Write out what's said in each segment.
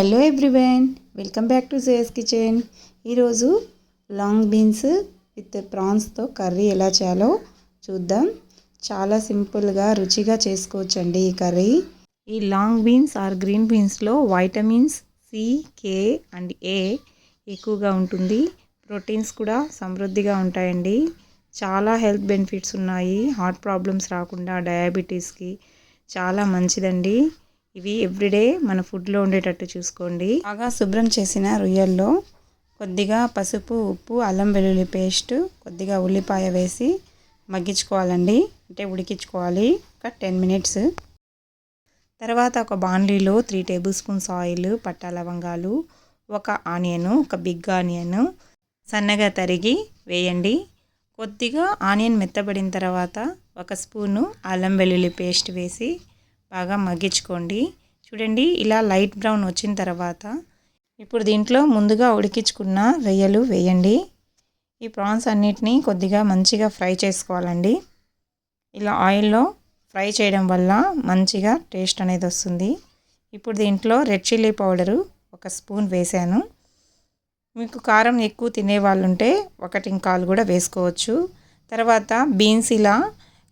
Hello everyone welcome back to JS kitchen ఈరోజు long beans with ప్రాన్స్తో curry ఎలా చేయాలో చూద్దాం. చాలా సింపుల్గా రుచిగా చేసుకోవచ్చండి ఈ కర్రీ. ఈ long beans or green బీన్స్లో vitamins C K and A ఎక్కువగా ఉంటుంది. ప్రోటీన్స్ కూడా సమృద్ధిగా ఉంటాయండి. చాలా హెల్త్ బెనిఫిట్స్ ఉన్నాయి. హార్ట్ ప్రాబ్లమ్స్ రాకుండా డయాబెటీస్కి చాలా మంచిదండి. ఇవి ఎవ్రీడే మన ఫుడ్లో ఉండేటట్టు చూసుకోండి. బాగా శుభ్రం చేసిన రొయ్యల్లో కొద్దిగా పసుపు ఉప్పు అల్లం వెల్లుల్లి పేస్ట్ కొద్దిగా ఉల్లిపాయ వేసి మగ్గించుకోవాలండి. అంటే ఉడికించుకోవాలి. ఒక టెన్ మినిట్స్. తర్వాత ఒక బాండ్లీలో త్రీ టేబుల్ స్పూన్స్ ఆయిల్ పట్టా లవంగాలు ఒక ఆనియన్ ఒక బిగ్ ఆనియన్ సన్నగా తరిగి వేయండి. కొద్దిగా ఆనియన్ మెత్తబడిన తర్వాత ఒక స్పూను అల్లం వెల్లుల్లి పేస్ట్ వేసి బాగా మగ్గించుకోండి. చూడండి ఇలా లైట్ బ్రౌన్ వచ్చిన తర్వాత ఇప్పుడు దీంట్లో ముందుగా ఉడికించుకున్న రొయ్యలు వేయండి. ఈ ప్రాన్స్ అన్నిటినీ కొద్దిగా మంచిగా ఫ్రై చేసుకోవాలండి. ఇలా ఆయిల్లో ఫ్రై చేయడం వల్ల మంచిగా టేస్ట్ అనేది వస్తుంది. ఇప్పుడు దీంట్లో రెడ్ చిల్లీ పౌడరు ఒక స్పూన్ వేసాను. మీకు కారం ఎక్కువ తినే వాళ్ళు ఉంటే ఒకటి ఇంకాలు కూడా వేసుకోవచ్చు. తర్వాత బీన్స్ ఇలా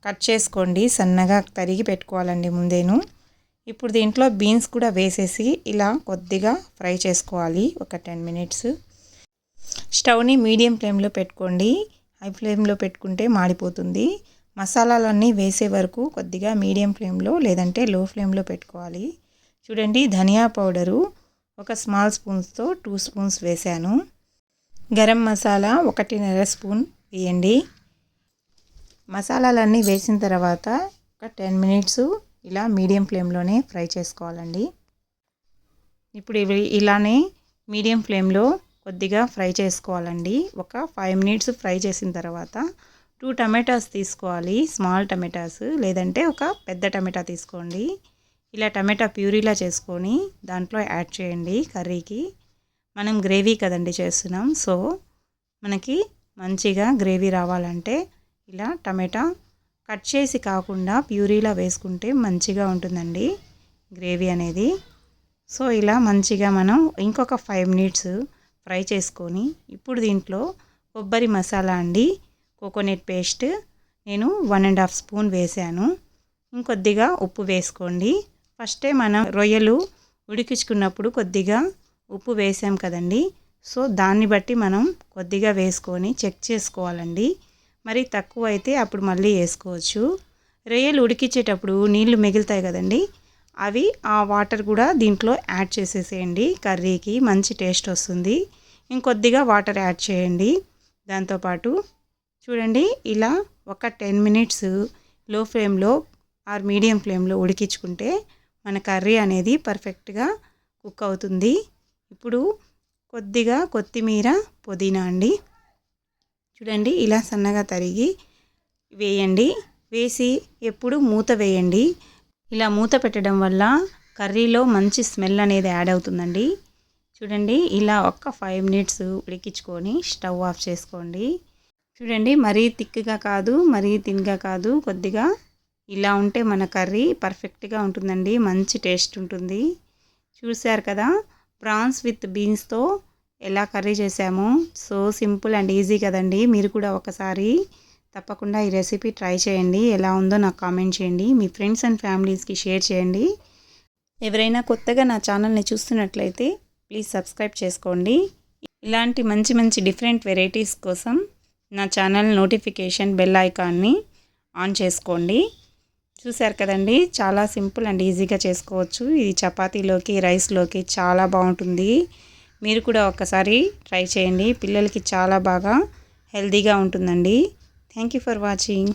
కట్ చేసుకోండి సన్నగా తరిగి పెట్టుకోవాలండి ముందేను. ఇప్పుడు దీంట్లో బీన్స్ కూడా వేసేసి ఇలా కొద్దిగా ఫ్రై చేసుకోవాలి ఒక టెన్ మినిట్స్. స్టవ్ని మీడియం ఫ్లేమ్లో పెట్టుకోండి హై ఫ్లేమ్లో పెట్టుకుంటే మాడిపోతుంది. మసాలాలన్నీ వేసే వరకు కొద్దిగా మీడియం ఫ్లేమ్లో లేదంటే లో ఫ్లేమ్లో పెట్టుకోవాలి. చూడండి ధనియా పౌడరు ఒక స్మాల్ స్పూన్స్తో టూ స్పూన్స్ వేసాను గరం మసాలా ఒకటిన్నర స్పూన్ వేయండి. మసాలాలన్నీ వేసిన తర్వాత ఒక టెన్ మినిట్స్ ఇలా మీడియం ఫ్లేమ్లోనే ఫ్రై చేసుకోవాలండి. ఇప్పుడు ఇవి ఇలానే మీడియం ఫ్లేమ్లో కొద్దిగా ఫ్రై చేసుకోవాలండి. ఒక ఫైవ్ మినిట్స్ ఫ్రై చేసిన తర్వాత టూ టమాటాస్ తీసుకోవాలి. స్మాల్ టమాటాస్ లేదంటే ఒక పెద్ద టమాటా తీసుకోండి. ఇలా టమాటా ప్యూరీలా చేసుకొని దాంట్లో యాడ్ చేయండి కర్రీకి. మనం గ్రేవీ కదండి చేస్తున్నాం సో మనకి మంచిగా గ్రేవీ రావాలంటే ఇలా టమాటా కట్ చేసి కాకుండా ప్యూరీలా వేసుకుంటే మంచిగా ఉంటుందండి గ్రేవీ అనేది. సో ఇలా మంచిగా మనం ఇంకొక ఫైవ్ మినిట్స్ ఫ్రై చేసుకొని ఇప్పుడు దీంట్లో కొబ్బరి మసాలా అండి కోకోనట్ పేస్ట్ నేను వన్ అండ్ హాఫ్ స్పూన్ వేసాను. ఇంకొద్దిగా ఉప్పు వేసుకోండి. ఫస్టే మనం రొయ్యలు ఉడికించుకున్నప్పుడు కొద్దిగా ఉప్పు వేసాం కదండి. సో దాన్ని బట్టి మనం కొద్దిగా వేసుకొని చెక్ చేసుకోవాలండి. మరి తక్కువ అయితే అప్పుడు మళ్ళీ వేసుకోవచ్చు. రొయ్యలు ఉడికించేటప్పుడు నీళ్ళు మిగులుతాయి కదండి అవి ఆ వాటర్ కూడా దీంట్లో యాడ్ చేసేసేయండి. కర్రీకి మంచి టేస్ట్ వస్తుంది. ఇంకొద్దిగా వాటర్ యాడ్ చేయండి. దాంతోపాటు చూడండి ఇలా ఒక టెన్ మినిట్స్లో ఫ్లేమ్లో ఆర్ మీడియం ఫ్లేమ్లో ఉడికించుకుంటే మన కర్రీ అనేది పర్ఫెక్ట్గా కుక్ అవుతుంది. ఇప్పుడు కొద్దిగా కొత్తిమీర పుదీనా అండి. చూడండి ఇలా సన్నగా తరిగి వేయండి. వేసి ఎప్పుడు మూత వేయండి. ఇలా మూత పెట్టడం వల్ల కర్రీలో మంచి స్మెల్ అనేది యాడ్ అవుతుందండి. చూడండి ఇలా ఒక్క ఫైవ్ మినిట్స్ ఉడికించుకొని స్టవ్ ఆఫ్ చేసుకోండి. చూడండి మరీ థిక్గా కాదు మరీ థిన్గా కాదు కొద్దిగా ఇలా ఉంటే మన కర్రీ పర్ఫెక్ట్గా ఉంటుందండి. మంచి టేస్ట్ ఉంటుంది. చూశారు కదా ప్రాన్స్ విత్ బీన్స్తో ఎలా కర్రీ చేసామో సో సింపుల్ అండ్ ఈజీ కదండి. మీరు కూడా ఒకసారి తప్పకుండా ఈ రెసిపీ ట్రై చేయండి. ఎలా ఉందో నాకు కామెంట్ చేయండి. మీ ఫ్రెండ్స్ అండ్ ఫ్యామిలీస్కి షేర్ చేయండి. ఎవరైనా కొత్తగా నా ఛానల్ని చూస్తున్నట్లయితే ప్లీజ్ సబ్స్క్రైబ్ చేసుకోండి. ఇలాంటి మంచి మంచి డిఫరెంట్ వెరైటీస్ కోసం నా ఛానల్ నోటిఫికేషన్ బెల్ ఐకాన్ని ఆన్ చేసుకోండి. చూశారు కదండి? చాలా సింపుల్ అండ్ ఈజీగా చేసుకోవచ్చు. ఇది చపాతీలోకి రైస్లోకి చాలా బాగుంటుంది. మీరు కూడా ఒకసారి ట్రై చేయండి. పిల్లలకి చాలా బాగా హెల్తీగా ఉంటుందండి. Thank you for watching